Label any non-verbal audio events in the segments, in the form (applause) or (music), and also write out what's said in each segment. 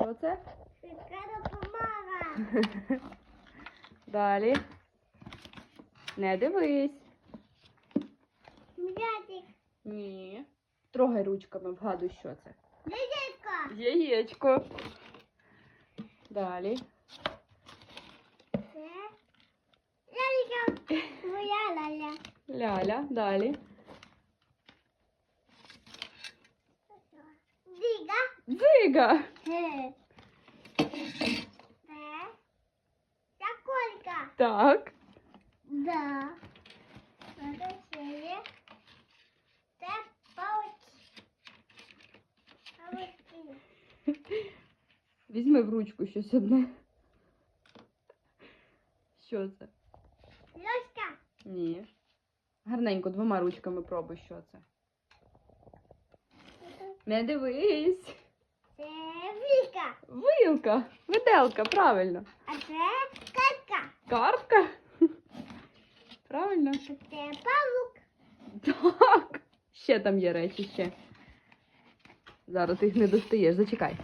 Що це? Допомога. (laughs) Далі. Не дивись. М'ятик. Ні. Трогай ручками, вгадуй, що це. Дядько. Яєчко. Далі. Це. Моя ляля. Ляля. Далі. Дига. Дзига. Це. Це колька. Так. Да. Це ще є. Це. Пауки. Візьми в ручку щось одне. Що це? Льошка. Ні. Гарненько двома ручками пробуй, що це. Не дивись. Віка. Вилка. Виделка, правильно. А це катка. Картка. (laughs) Правильно. А це павук. Так. Ще там є речі, ще. Зараз ти їх не достаєш, зачекай.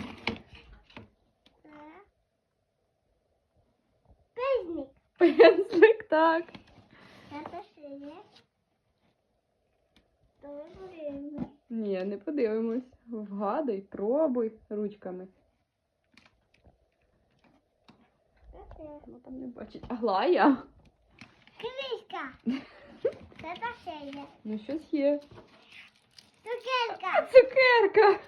Це пизник. Пензлик, так. Це ще є. Ні, не подивимось. Вгадуй, пробуй ручками. Це це. Ну там не бачить. Аглая. Квітка. Це та ще є. Ну щось є. Цукерка. Цукерка.